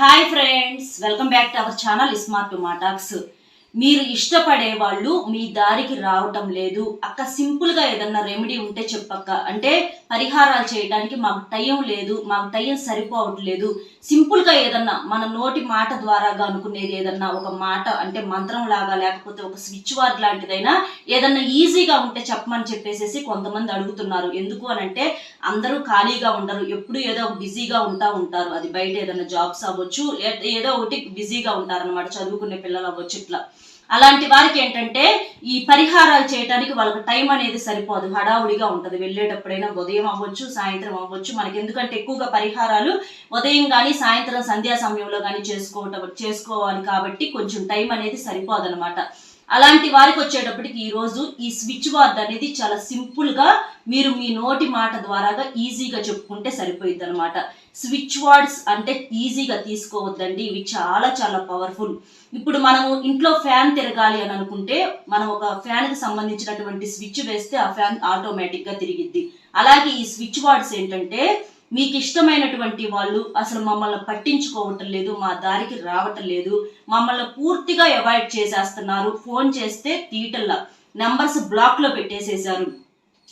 Hi friends welcome back to our channel smart మాటాక్స్ మీరు ఇష్టపడే వాళ్ళు మీ దారికి రావటం లేదు. అక్క సింపుల్గా ఏదన్నా రెమెడీ ఉంటే చెప్పక్క. అంటే పరిహారాలు చేయడానికి మాకు టైం లేదు మాకు టైం సరిపోవట్లేదు. సింపుల్గా ఏదన్నా మన నోటి మాట ద్వారాగా అనుకునేది ఏదన్నా ఒక మాట అంటే మంత్రం లాగా లేకపోతే ఒక స్విచ్ వర్డ్ లాంటిదైనా ఏదన్నా ఈజీగా ఉంటే చెప్పమని చెప్పేసి కొంతమంది అడుగుతున్నారు. ఎందుకు అని అంటే అందరూ ఖాళీగా ఉండరు. ఎప్పుడు ఏదో ఒక బిజీగా ఉంటా ఉంటారు. అది బయట ఏదైనా జాబ్స్ అవ్వచ్చు ఏ- ఏదో ఒకటి బిజీగా ఉంటారనమాట చదువుకునే పిల్లలు అవ్వచ్చు ఇట్లా. అలాంటి వారికి ఏంటంటే ఈ పరిహారాలు చేయడానికి వాళ్ళకి టైం అనేది సరిపోదు హడావుడిగా ఉంటుంది. వెళ్ళేటప్పుడైనా ఉదయం అవ్వచ్చు సాయంత్రం అవ్వచ్చు. మనకి ఎందుకంటే ఎక్కువగా పరిహారాలు ఉదయం కానీ సాయంత్రం సంధ్యా సమయంలో కానీ చేసుకోవటం చేసుకోవాలి కాబట్టి కొంచెం టైం అనేది సరిపోదన్నమాట. అలాంటి వారికి వచ్చేటప్పటికి ఈరోజు ఈ స్విచ్ వార్డ్ అనేది చాలా సింపుల్గా మీరు మీ నోటి మాట ద్వారాగా ఈజీగా చెప్పుకుంటే సరిపోయింది అనమాట స్విచ్ వర్డ్స్ అంటే ఈజీగా తీసుకోవద్దండి. ఇవి చాలా చాలా పవర్ఫుల్ ఇప్పుడు మనము ఇంట్లో ఫ్యాన్ తిరగాలి అని అనుకుంటే మనం ఒక ఫ్యాన్కి సంబంధించినటువంటి స్విచ్ వేస్తే ఆ ఫ్యాన్ ఆటోమేటిక్గా తిరిగిద్ది. అలాగే ఈ స్విచ్ వర్డ్స్ ఏంటంటే మీకు ఇష్టమైనటువంటి వాళ్ళు అసలు మమ్మల్ని పట్టించుకోవటం లేదు మా దారికి రావటం లేదు మమ్మల్ని పూర్తిగా అవాయిడ్ చేసేస్తున్నారు ఫోన్ చేస్తే తీయటల్లా నెంబర్స్ బ్లాక్లో పెట్టేసేసారు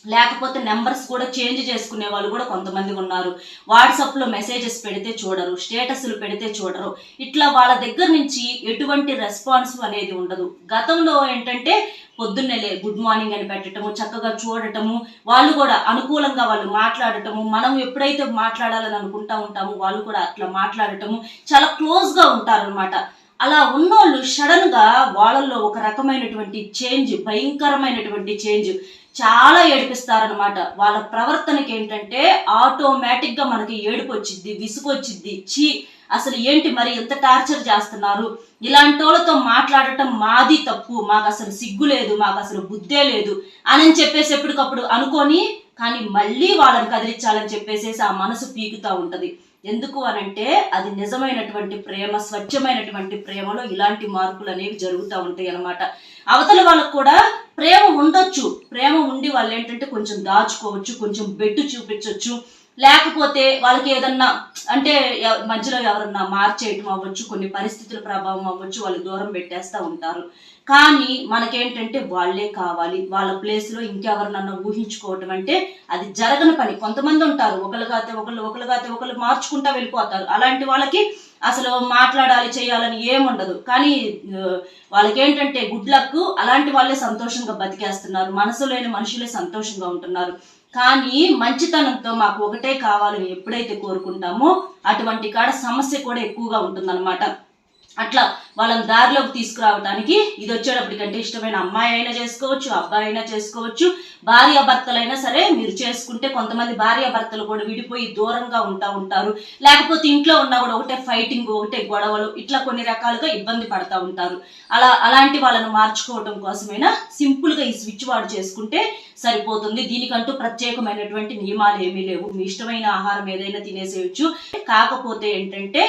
లేకపోతే నెంబర్స్ కూడా చేంజ్ చేసుకునే వాళ్ళు కూడా కొంతమంది ఉన్నారు. వాట్సాప్లో మెసేజెస్ పెడితే చూడరు స్టేటస్లు పెడితే చూడరు. ఇట్లా వాళ్ళ దగ్గర నుంచి ఎటువంటి రెస్పాన్స్ అనేది ఉండదు. గతంలో ఏంటంటే పొద్దున్నేలే గుడ్ మార్నింగ్ అని పెట్టడము చక్కగా చూడటము వాళ్ళు కూడా అనుకూలంగా వాళ్ళు మాట్లాడటము మనం ఎప్పుడైతే మాట్లాడాలని అనుకుంటా ఉంటామో వాళ్ళు కూడా అట్లా మాట్లాడటము చాలా క్లోజ్గా ఉంటారనమాట అలా ఉన్నోళ్ళు సడన్గా వాళ్ళల్లో ఒక రకమైనటువంటి చేంజ్ భయంకరమైనటువంటి చేంజ్ చాలా ఏడిపిస్తారనమాట వాళ్ళ ప్రవర్తనకి ఏంటంటే ఆటోమేటిక్గా మనకి ఏడుపు వచ్చిద్ది విసుగు వచ్చిద్ది. చీ అసలు ఏంటి మరి ఎంత టార్చర్ చేస్తున్నారు? ఇలాంటి వాళ్ళతో మాట్లాడటం మాది తప్పు. మాకు అసలు సిగ్గు లేదు మాకు అసలు బుద్ధే లేదు అని చెప్పేసి ఎప్పటికప్పుడు అనుకొని కానీ మళ్ళీ వాళ్ళని కదిలించాలని చెప్పేసేసి ఆ మనసు పీకుతా ఉంటుంది. ఎందుకు అనంటే అది నిజమైనటువంటి ప్రేమ స్వచ్ఛమైనటువంటి ప్రేమలో ఇలాంటి మార్పులు అనేవి జరుగుతూ ఉంటాయి అన్నమాట అవతల వాళ్ళకు కూడా ప్రేమ ఉండొచ్చు. ప్రేమ ఉండి వాళ్ళు ఏంటంటే కొంచెం దాచుకోవచ్చు కొంచెం బెట్టు చూపించవచ్చు లేకపోతే వాళ్ళకి ఏదన్నా అంటే ఎవ- మధ్యలో ఎవరన్నా మార్చేయటం అవ్వచ్చు కొన్ని పరిస్థితుల ప్రభావం అవ్వచ్చు వాళ్ళు దూరం పెట్టేస్తూ ఉంటారు. కానీ మనకేంటంటే వాళ్ళే కావాలి. వాళ్ళ ప్లేస్లో ఇంకెవరినన్నా ఊహించుకోవటం అంటే అది జరగని పని. కొంతమంది ఉంటారు ఒకరిగాతే ఒకళ్ళు ఒకరిగాతే ఒకళ్ళు మార్చుకుంటా వెళ్ళిపోతారు. అలాంటి వాళ్ళకి అసలు మాట్లాడాలి చేయాలని ఏముండదు. కానీ వాళ్ళకేంటంటే గుడ్ లక్ అలాంటి వాళ్ళే సంతోషంగా బతికేస్తున్నారు. మనసు లేని మనుషులే సంతోషంగా ఉంటున్నారు. కానీ మంచితనంతో మాకు ఒకటే కావాలని ఎప్పుడైతే కోరుకుంటామో అటువంటి కాడ సమస్య కూడా ఎక్కువగా ఉంటుందన్నమాట. అట్లా వాళ్ళని దారిలోకి తీసుకురావడానికి ఇది వచ్చేటప్పటికంటే ఇష్టమైన అమ్మాయి అయినా చేసుకోవచ్చు అబ్బాయి అయినా చేసుకోవచ్చు. భార్య భర్తలైనా సరే మీరు చేసుకుంటే కొంతమంది భార్య భర్తలు కూడా విడిపోయి దూరంగా ఉంటా ఉంటారు. లేకపోతే ఇంట్లో ఉన్నా కూడా ఒకటే ఫైటింగ్ ఒకటే గొడవలు ఇట్లా కొన్ని రకాలుగా ఇబ్బంది పడతా ఉంటారు. అలా అలాంటి వాళ్ళని మార్చుకోవడం కోసమైనా సింపుల్గా ఈ స్విచ్ వాడు చేసుకుంటే సరిపోతుంది. దీనికంటూ ప్రత్యేకమైనటువంటి నియమాలు ఏమీ లేవు. మీ ఇష్టమైన ఆహారం ఏదైనా తినేసేయచ్చు. కాకపోతే ఏంటంటే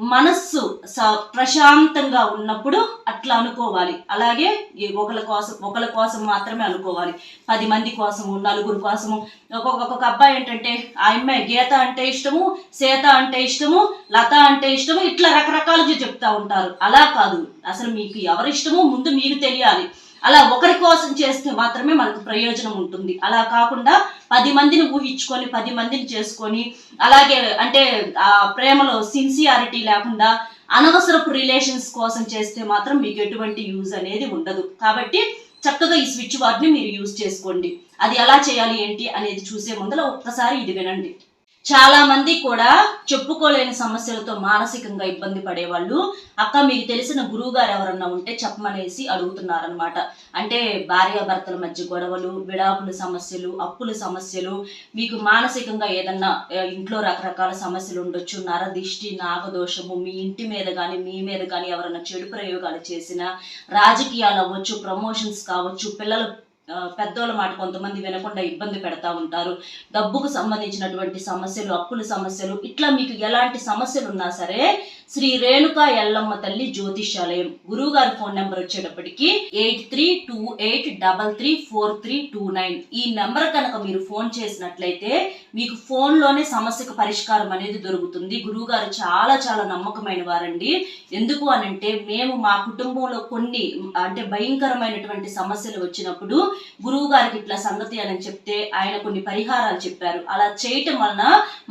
మనస్సు స- ప్రశాంతంగా ఉన్నప్పుడు అట్లా అనుకోవాలి. అలాగే ఈ ఒకళ్ళ కోసం ఒకళ్ళ కోసం మాత్రమే అనుకోవాలి. పది మంది కోసము నలుగురు కోసము. ఒక్కొక్క ఒక్కొక్క అబ్బాయి ఏంటంటే ఆ అమ్మాయి గీత అంటే ఇష్టము సీత అంటే ఇష్టము లత అంటే ఇష్టము ఇట్లా రకరకాలుగా చెప్తా ఉంటారు. అలా కాదు. అసలు మీకు ఎవరిష్టము ముందు మీకు తెలియాలి. అలా ఒకరి కోసం చేస్తే మాత్రమే మనకు ప్రయోజనం ఉంటుంది. అలా కాకుండా పది మందిని ఊహించుకొని పది మందిని చేసుకొని అలాగే అంటే ఆ ప్రేమలో సిన్సియారిటీ లేకుండా అనవసరపు రిలేషన్స్ కోసం చేస్తే మాత్రం మీకు ఎటువంటి యూజ్ అనేది ఉండదు. కాబట్టి చక్కగా ఈ స్విచ్ వార్డ్ని మీరు యూజ్ చేసుకోండి. అది ఎలా చేయాలి ఏంటి అనేది చూసే ముందర ఒక్కసారి ఇది వినండి. చాలా మంది కూడా చెప్పుకోలేని సమస్యలతో మానసికంగా ఇబ్బంది పడేవాళ్ళు. అక్క మీకు తెలిసిన గురువు గారు ఎవరన్నా ఉంటే చెప్పమనేసి అడుగుతున్నారనమాట అంటే భార్యాభర్తల మధ్య గొడవలు విడాకుల సమస్యలు అప్పుల సమస్యలు మీకు మానసికంగా ఏదన్నా ఇంట్లో రకరకాల సమస్యలు ఉండొచ్చు. నరదిష్టి నాగదోషము మీ ఇంటి మీద కానీ మీ మీద కానీ ఎవరైనా చెడు ప్రయోగాలు చేసినా రాజకీయాలు అవ్వచ్చు ప్రమోషన్స్ కావచ్చు పిల్లలు పెద్దోళ్ళ మాట కొంతమంది వినకుండా ఇబ్బంది పెడతా ఉంటారు. డబ్బుకు సంబంధించినటువంటి సమస్యలు అప్పుల సమస్యలు ఇట్లా మీకు ఎలాంటి సమస్యలు ఉన్నా సరే శ్రీ రేణుకా ఎల్లమ్మ తల్లి జ్యోతిషాలయం. గురువు గారి ఫోన్ నెంబర్ వచ్చేటప్పటికి eight three two eight double three four three two nine. ఈ నెంబర్ కనుక మీరు ఫోన్ చేసినట్లయితే మీకు ఫోన్లోనే సమస్యకు పరిష్కారం అనేది దొరుకుతుంది. గురువు గారు చాలా చాలా నమ్మకమైన వారండి. ఎందుకు అనంటే మేము మా కుటుంబంలో కొన్ని అంటే భయంకరమైనటువంటి సమస్యలు వచ్చినప్పుడు గురువు గారికి ఇట్లా సంగతి అని చెప్తే ఆయన కొన్ని పరిహారాలు చెప్పారు. అలా చేయటం వలన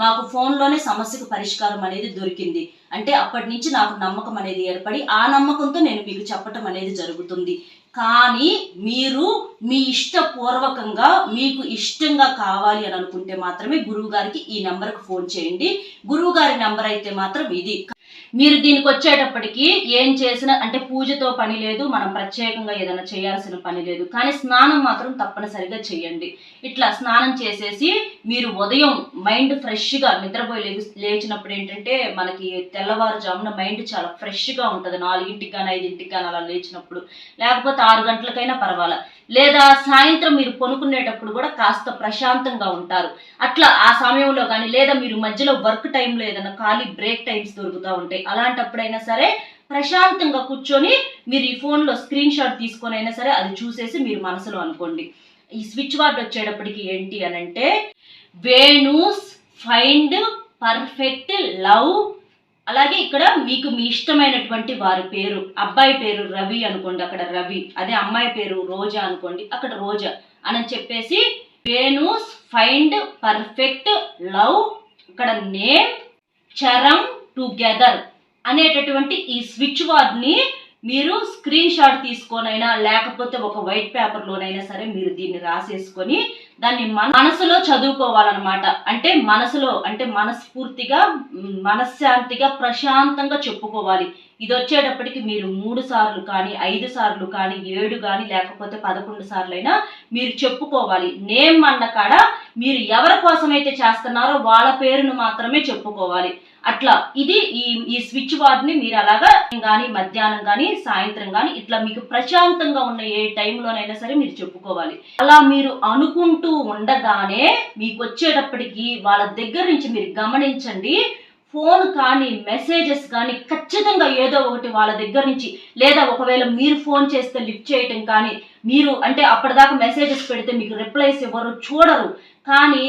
మాకు ఫోన్లోనే సమస్యకు పరిష్కారం అనేది దొరికింది. అంటే అప్పటి నుంచి నాకు నమ్మకం అనేది ఏర్పడి ఆ నమ్మకంతో నేను మీకు చెప్పటం అనేది జరుగుతుంది. కానీ మీరు మీ ఇష్టపూర్వకంగా మీకు ఇష్టంగా కావాలి అని అనుకుంటే మాత్రమే గురువు గారికి ఈ నెంబర్కి ఫోన్ చేయండి. గురువు గారి నెంబర్ అయితే మాత్రం ఇది. మీరు దీనికి వచ్చేటప్పటికి ఏం చేసినా అంటే పూజతో పని లేదు మనం ప్రత్యేకంగా ఏదైనా చేయాల్సిన పని లేదు. కానీ స్నానం మాత్రం తప్పనిసరిగా చేయండి. ఇట్లా స్నానం చేసేసి మీరు ఉదయం మైండ్ ఫ్రెష్గా నిద్రపోయి లేచి లేచినప్పుడు ఏంటంటే మనకి తెల్లవారుజామున మైండ్ చాలా ఫ్రెష్గా ఉంటుంది. నాలుగింటికి కానీ ఐదింటికి కానీ అలా లేచినప్పుడు. లేకపోతే ఆరు గంటలకైనా పర్వాలేదు లేదా సాయంత్రం మీరు కొనుక్కునేటప్పుడు కూడా కాస్త ప్రశాంతంగా ఉంటారు. అట్లా ఆ సమయంలో కానీ లేదా మీరు మధ్యలో వర్క్ టైంలో ఏదైనా ఖాళీ బ్రేక్ టైమ్స్ దొరుకుతూ ఉంటాయి. అలాంటప్పుడైనా సరే ప్రశాంతంగా కూర్చొని మీరు ఈ ఫోన్లో స్క్రీన్ షాట్ తీసుకొని అయినా సరే అది చూసేసి మీరు మనసులో అనుకోండి. ఈ స్విచ్ వార్డ్ వచ్చేటప్పటికి ఏంటి అని అంటే వేణూస్ ఫైండ్ పర్ఫెక్ట్ లవ్ అలాగే ఇక్కడ మీకు మీ ఇష్టమైనటువంటి వారి పేరు అబ్బాయి పేరు రవి అనుకోండి అక్కడ రవి అదే అమ్మాయి పేరు రోజా అనుకోండి అక్కడ రోజా అని చెప్పేసి వేణూస్ ఫైండ్ పర్ఫెక్ట్ లవ్ ఇక్కడ నేమ్ చరం టుగెదర్ అనేటటువంటి ఈ స్విచ్ని మీరు స్క్రీన్ షాట్ తీసుకోనైనా లేకపోతే ఒక వైట్ పేపర్లోనైనా సరే మీరు దీన్ని రాసేసుకొని దాన్ని మన- మనసులో చదువుకోవాలన్నమాట. అంటే మనసులో అంటే మనస్ఫూర్తిగా మనశ్శాంతిగా ప్రశాంతంగా చెప్పుకోవాలి. ఇది వచ్చేటప్పటికి మీరు మూడు సార్లు కానీ ఐదు సార్లు కానీ ఏడు కానీ లేకపోతే పదకొండు సార్లు అయినా మీరు చెప్పుకోవాలి. నేమ్ అన్న కాడ మీరు ఎవరి కోసమైతే చేస్తున్నారో వాళ్ళ పేరును మాత్రమే చెప్పుకోవాలి. అట్లా ఇది ఈ ఈ స్విచ్ వార్డ్ని మీరు అలాగా కానీ మధ్యాహ్నం కానీ సాయంత్రం కానీ ఇట్లా మీకు ప్రశాంతంగా ఉన్న ఏ టైంలోనైనా సరే మీరు చెప్పుకోవాలి. అలా మీరు అనుకుంటూ ఉండగానే మీకు వచ్చేటప్పటికి వాళ్ళ దగ్గర నుంచి మీరు గమనించండి. ఫోన్ కానీ మెసేజెస్ కానీ ఖచ్చితంగా ఏదో ఒకటి వాళ్ళ దగ్గర నుంచి లేదా ఒకవేళ మీరు ఫోన్ చేస్తే లిఫ్ట్ చేయటం కానీ మీరు అంటే అప్పటిదాకా మెసేజెస్ పెడితే మీకు రిప్లైస్ ఇవ్వరు చూడరు. కానీ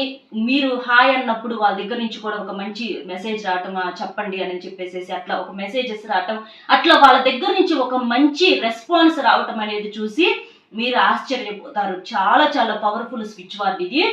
మీరు హాయ్ అన్నప్పుడు వాళ్ళ దగ్గర నుంచి కూడా ఒక మంచి మెసేజ్ రావటం చెప్పండి అని చెప్పేసి అట్లా ఒక మెసేజెస్ రావటం అట్లా వాళ్ళ దగ్గర నుంచి ఒక మంచి రెస్పాన్స్ రావటం అనేది చూసి మీరు ఆశ్చర్యపోతారు. చాలా చాలా పవర్ఫుల్ స్విచ్ వార్డ్ ఇది.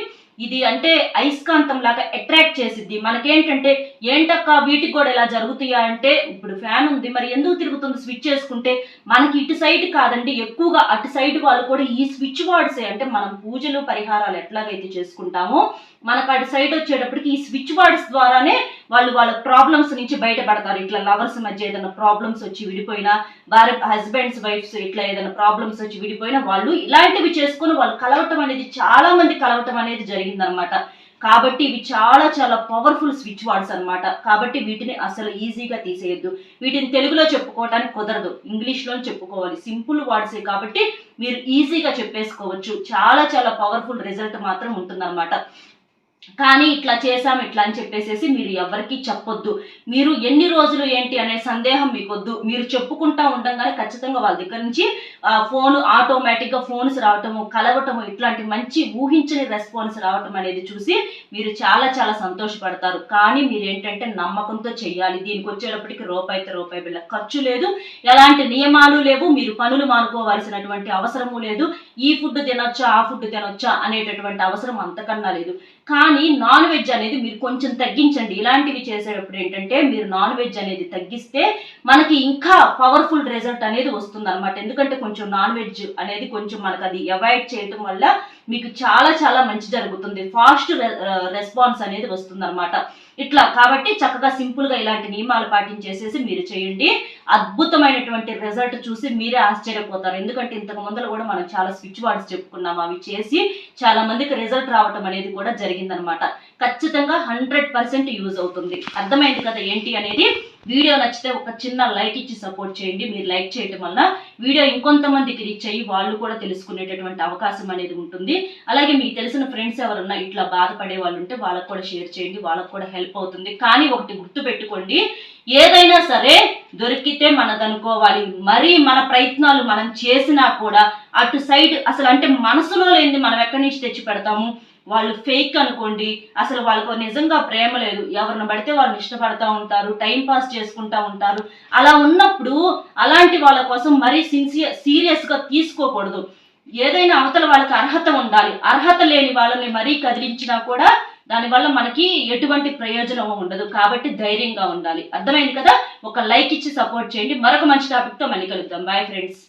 ఇది అంటే అయస్కాంతం లాగా అట్రాక్ట్ చేసిద్ది. మనకేంటంటే ఏంటక్క వీటికి కూడా ఇలా జరుగుతాయా అంటే ఇప్పుడు ఫ్యాన్ ఉంది మరి ఎందుకు తిరుగుతుంది స్విచ్ చేసుకుంటే? మనకి ఇటు సైడ్ కాదండి ఎక్కువగా అటు సైడ్ వాళ్ళు కూడా ఈ స్విచ్ వార్డ్సే అంటే మనం పూజలు పరిహారాలు ఎట్లాగైతే చేసుకుంటామో మనకు అటు సైడ్ వచ్చేటప్పటికి ఈ స్విచ్ వార్డ్స్ ద్వారానే వాళ్ళు వాళ్ళ ప్రాబ్లమ్స్ నుంచి బయటపడతారు. ఇట్లా లవర్స్ మధ్య ఏదైనా ప్రాబ్లమ్స్ వచ్చి విడిపోయినా వారి హస్బెండ్స్ వైఫ్స్ ఇట్లా ఏదైనా ప్రాబ్లమ్స్ వచ్చి విడిపోయినా వాళ్ళు ఇలాంటివి చేసుకుని వాళ్ళు కలవటం అనేది చాలా మంది కలవటం అనేది జరిగిందనమాట కాబట్టి ఇవి చాలా చాలా పవర్ఫుల్ స్విచ్ వార్డ్స్ అనమాట కాబట్టి వీటిని అసలు ఈజీగా తీసేయద్దు. వీటిని తెలుగులో చెప్పుకోవటానికి కుదరదు. ఇంగ్లీష్లో చెప్పుకోవాలి. సింపుల్ వర్డ్సే కాబట్టి మీరు ఈజీగా చెప్పేసుకోవచ్చు. చాలా చాలా పవర్ఫుల్ రిజల్ట్ మాత్రం ఉంటుందన్నమాట. కానీ ఇట్లా చేసాం ఇట్లా అని చెప్పేసేసి మీరు ఎవరికి చెప్పొద్దు. మీరు ఎన్ని రోజులు ఏంటి అనే సందేహం మీకు వద్దు మీరు చెప్పుకుంటా ఉండగానే ఖచ్చితంగా వాళ్ళ దగ్గర నుంచి ఫోన్ ఆటోమేటిక్గా ఫోన్స్ రావటము కలవటము ఇట్లాంటి మంచి ఊహించని రెస్పాన్స్ రావటం అనేది చూసి మీరు చాలా చాలా సంతోషపడతారు. కానీ మీరు ఏంటంటే నమ్మకంతో చెయ్యాలి. దీనికి వచ్చేటప్పటికి రూపాయితో రూపాయి బిళ్ళ. ఖర్చు లేదు. ఎలాంటి నియమాలు లేవు. మీరు పనులు మానుకోవాల్సినటువంటి అవసరము లేదు. ఈ ఫుడ్ తినొచ్చా ఆ ఫుడ్ తినొచ్చా అనేటటువంటి అవసరం అంతకన్నా లేదు. కానీ నాన్ వెజ్ అనేది మీరు కొంచెం తగ్గించండి. ఇలాంటివి చేసేటప్పుడు ఏంటంటే మీరు నాన్ వెజ్ అనేది తగ్గిస్తే మనకి ఇంకా పవర్ఫుల్ రిజల్ట్ అనేది వస్తుంది అనమాట ఎందుకంటే కొంచెం నాన్ వెజ్ అనేది కొంచెం మనకు అది అవాయిడ్ చేయటం వల్ల మీకు చాలా చాలా మంచి జరుగుతుంది. ఫాస్ట్ రెస్పాన్స్ అనేది వస్తుంది అనమాట ఇట్లా కాబట్టి చక్కగా సింపుల్గా ఇలాంటి నియమాలు పాటించేసేసి మీరు చేయండి. అద్భుతమైనటువంటి రిజల్ట్ చూసి మీరే ఆశ్చర్యపోతారు. ఎందుకంటే ఇంతకు ముందర కూడా మనం చాలా స్విచ్ వార్డ్స్ చెప్పుకున్నాం. అవి చేసి చాలా మందికి రిజల్ట్ రావటం అనేది కూడా జరిగిందనమాట ఖచ్చితంగా హండ్రెడ్ పర్సెంట్ యూజ్ అవుతుంది. అర్థమైంది కదా ఏంటి అనేది? వీడియో నచ్చితే ఒక చిన్న లైక్ ఇచ్చి సపోర్ట్ చేయండి. మీరు లైక్ చేయటం వల్ల వీడియో ఇంకొంతమందికి రీచ్ అయ్యి వాళ్ళు కూడా తెలుసుకునేటటువంటి అవకాశం అనేది ఉంటుంది. అలాగే మీకు తెలిసిన ఫ్రెండ్స్ ఎవరున్నా ఇట్లా బాధపడే వాళ్ళు ఉంటే వాళ్ళకు కూడా షేర్ చేయండి. వాళ్ళకు కూడా హెల్ప్ అవుతుంది. కానీ ఒకటి గుర్తు పెట్టుకోండి ఏదైనా సరే దొరికితే మనదనుకోవాలి. మరి మన ప్రయత్నాలు మనం చేసినా కూడా అటు సైడ్ అసలు అంటే మనసులో లేనిది మనం ఎక్కడి నుంచి తెచ్చి పెడతాము వాళ్ళు ఫేక్ అనుకోండి అసలు వాళ్ళకు నిజంగా ప్రేమ లేదు. ఎవరిని పడితే వాళ్ళని ఇష్టపడతా ఉంటారు టైం పాస్ చేసుకుంటా ఉంటారు. అలా ఉన్నప్పుడు అలాంటి వాళ్ళ కోసం మరీ సిన్సియర్ సీరియస్గా తీసుకోకూడదు. ఏదైనా అవతల వాళ్ళకి అర్హత ఉండాలి. అర్హత లేని వాళ్ళని మరీ కదిలించినా కూడా దానివల్ల మనకి ఎటువంటి ప్రయోజనం ఉండదు. కాబట్టి ధైర్యంగా ఉండాలి. అర్థమైంది కదా? ఒక లైక్ ఇచ్చి సపోర్ట్ చేయండి. మరొక మంచి టాపిక్తో మళ్ళీ కలుద్దాం. Bye friends